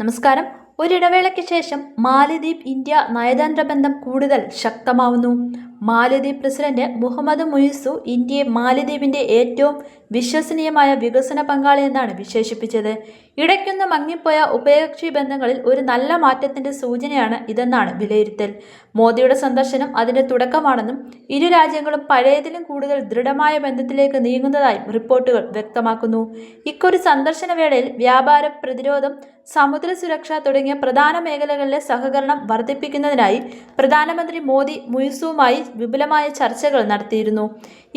നമസ്കാരം. ഒരിടവേളയ്ക്ക് ശേഷം മാലിദ്വീപ് ഇന്ത്യ നയതന്ത്ര ബന്ധം കൂടുതൽ ശക്തമാവുന്നു. മാലദ്വീപ് പ്രസിഡന്റ് മുഹമ്മദ് മുയിസു ഇന്ത്യയെ മാലദ്വീപിന്റെ ഏറ്റവും വിശ്വസനീയമായ വികസന പങ്കാളി എന്നാണ് വിശേഷിപ്പിച്ചത്. ഇടയ്ക്കൊന്ന് മങ്ങിപ്പോയ ഉഭയകക്ഷി ബന്ധങ്ങളിൽ ഒരു നല്ല മാറ്റത്തിന്റെ സൂചനയാണ് ഇതെന്നാണ് വിലയിരുത്തൽ. മോദിയുടെ സന്ദർശനം അതിന്റെ തുടക്കമാണെന്നും ഇരു രാജ്യങ്ങളും പഴയതിലും കൂടുതൽ ദൃഢമായ ബന്ധത്തിലേക്ക് നീങ്ങുന്നതായും റിപ്പോർട്ടുകൾ വ്യക്തമാക്കുന്നു. ഇക്കൊരു സന്ദർശന വേളയിൽ വ്യാപാര പ്രതിരോധം സമുദ്ര സുരക്ഷ തുടങ്ങിയ പ്രധാന മേഖലകളിലെ സഹകരണം വർദ്ധിപ്പിക്കുന്നതിനായി പ്രധാനമന്ത്രി മോദി മുയിസുവുമായി വിപുലമായ ചർച്ചകൾ നടത്തിയിരുന്നു.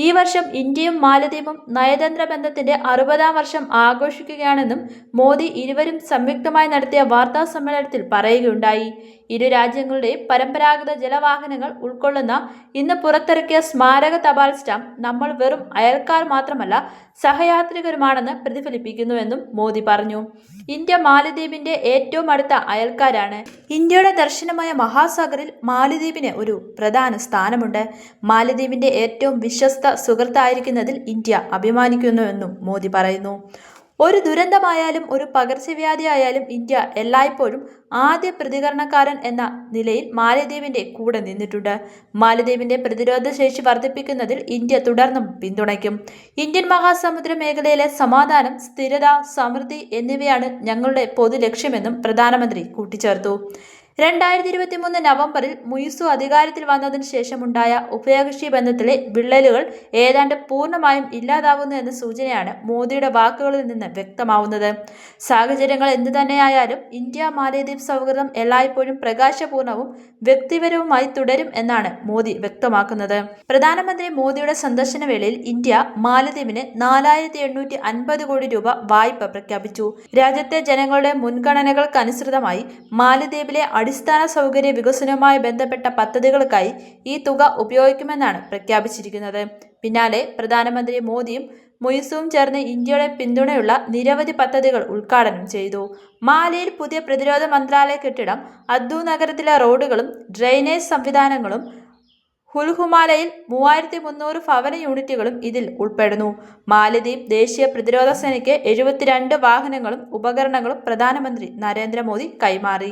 ഈ വർഷം ഇന്ത്യയും മാലദ്വീപും നയതന്ത്ര ബന്ധത്തിന്റെ അറുപതാം വർഷം ആഘോഷിക്കുകയാണെന്നും മോദി ഇരുവരും സംയുക്തമായി നടത്തിയ വാർത്താ സമ്മേളനത്തിൽ പറയുകയുണ്ടായി. ഇരു രാജ്യങ്ങളുടെയും പരമ്പരാഗത ജലവാഹനങ്ങൾ ഉൾക്കൊള്ളുന്ന ഇന്ന് പുറത്തിറക്കിയ സ്മാരക തപാൽ സ്റ്റാമ്പ് നമ്മൾ വെറും അയൽക്കാർ മാത്രമല്ല സഹയാത്രികരുമാണെന്ന് പ്രതിഫലിപ്പിക്കുന്നുവെന്നും മോദി പറഞ്ഞു. ഇന്ത്യ മാലദ്വീപിന്റെ ഏറ്റവും അടുത്ത അയൽക്കാരാണ്. ഇന്ത്യയുടെ ദർശനമായ മഹാസാഗറിൽ മാലദ്വീപിന് ഒരു പ്രധാന സ്ഥാനമുണ്ട്. മാലദ്വീപിന്റെ ഏറ്റവും വിശ്വസ്ത സുഹൃത്തായിരിക്കുന്നതിൽ ഇന്ത്യ അഭിമാനിക്കുന്നുവെന്നും മോദി പറയുന്നു. ഒരു ദുരന്തമായാലും ഒരു പകർച്ചവ്യാധി ആയാലും ഇന്ത്യ എല്ലായ്പ്പോഴും ആദ്യ പ്രതികരണക്കാരൻ എന്ന നിലയിൽ മാലദ്വീപിന്റെ കൂടെ നിന്നിട്ടുണ്ട്. മാലദ്വീപിന്റെ പ്രതിരോധ ശേഷി വർദ്ധിപ്പിക്കുന്നതിൽ ഇന്ത്യ തുടർന്നും പിന്തുണയ്ക്കും. ഇന്ത്യൻ മഹാസമുദ്ര മേഖലയിലെ സമാധാനം സ്ഥിരത സമൃദ്ധി എന്നിവയാണ് ഞങ്ങളുടെ പൊതു ലക്ഷ്യമെന്നും പ്രധാനമന്ത്രി കൂട്ടിച്ചേർത്തു. രണ്ടായിരത്തി ഇരുപത്തി മൂന്ന് നവംബറിൽ മുയിസു അധികാരത്തിൽ വന്നതിന് ശേഷമുണ്ടായ ഉഭയകക്ഷി ബന്ധത്തിലെ വിള്ളലുകൾ ഏതാണ്ട് പൂർണമായും ഇല്ലാതാവുന്നു എന്ന സൂചനയാണ് മോദിയുടെ വാക്കുകളിൽ നിന്ന് വ്യക്തമാവുന്നത്. സാഹചര്യങ്ങൾ എന്തു തന്നെയായാലും ഇന്ത്യ മാലദ്വീപ് സൗഹൃദം എല്ലായ്പ്പോഴും പ്രകാശപൂർണവും വ്യക്തിപരവുമായി തുടരും എന്നാണ് മോദി വ്യക്തമാക്കുന്നത്. പ്രധാനമന്ത്രി മോദിയുടെ സന്ദർശന വേളയിൽ ഇന്ത്യ മാലദ്വീപിന് നാലായിരത്തി എണ്ണൂറ്റി അൻപത് കോടി രൂപ വായ്പ പ്രഖ്യാപിച്ചു. രാജ്യത്തെ ജനങ്ങളുടെ മുൻഗണനകൾക്കനുസൃതമായി മാലദ്വീപിലെ അടിസ്ഥാന സൗകര്യ വികസനവുമായി ബന്ധപ്പെട്ട പദ്ധതികൾക്കായി ഈ തുക ഉപയോഗിക്കുമെന്നാണ് പ്രഖ്യാപിച്ചിരിക്കുന്നത്. പിന്നാലെ പ്രധാനമന്ത്രി മോദിയും മൊയ്സുവും ചേർന്ന് ഇന്ത്യയുടെ പിന്തുണയുള്ള നിരവധി പദ്ധതികൾ ഉദ്ഘാടനം ചെയ്തു. മാലിയിൽ പുതിയ പ്രതിരോധ മന്ത്രാലയ കെട്ടിടം അദ്ദു നഗരത്തിലെ റോഡുകളും ഡ്രെയിനേജ് സംവിധാനങ്ങളും ഹുൽഹുമാലയിൽ മൂവായിരത്തി മുന്നൂറ് ഭവന യൂണിറ്റുകളും ഇതിൽ ഉൾപ്പെടുന്നു. മാലദ്വീപ് ദേശീയ പ്രതിരോധ സേനയ്ക്ക് എഴുപത്തിരണ്ട് വാഹനങ്ങളും ഉപകരണങ്ങളും പ്രധാനമന്ത്രി നരേന്ദ്രമോദി കൈമാറി.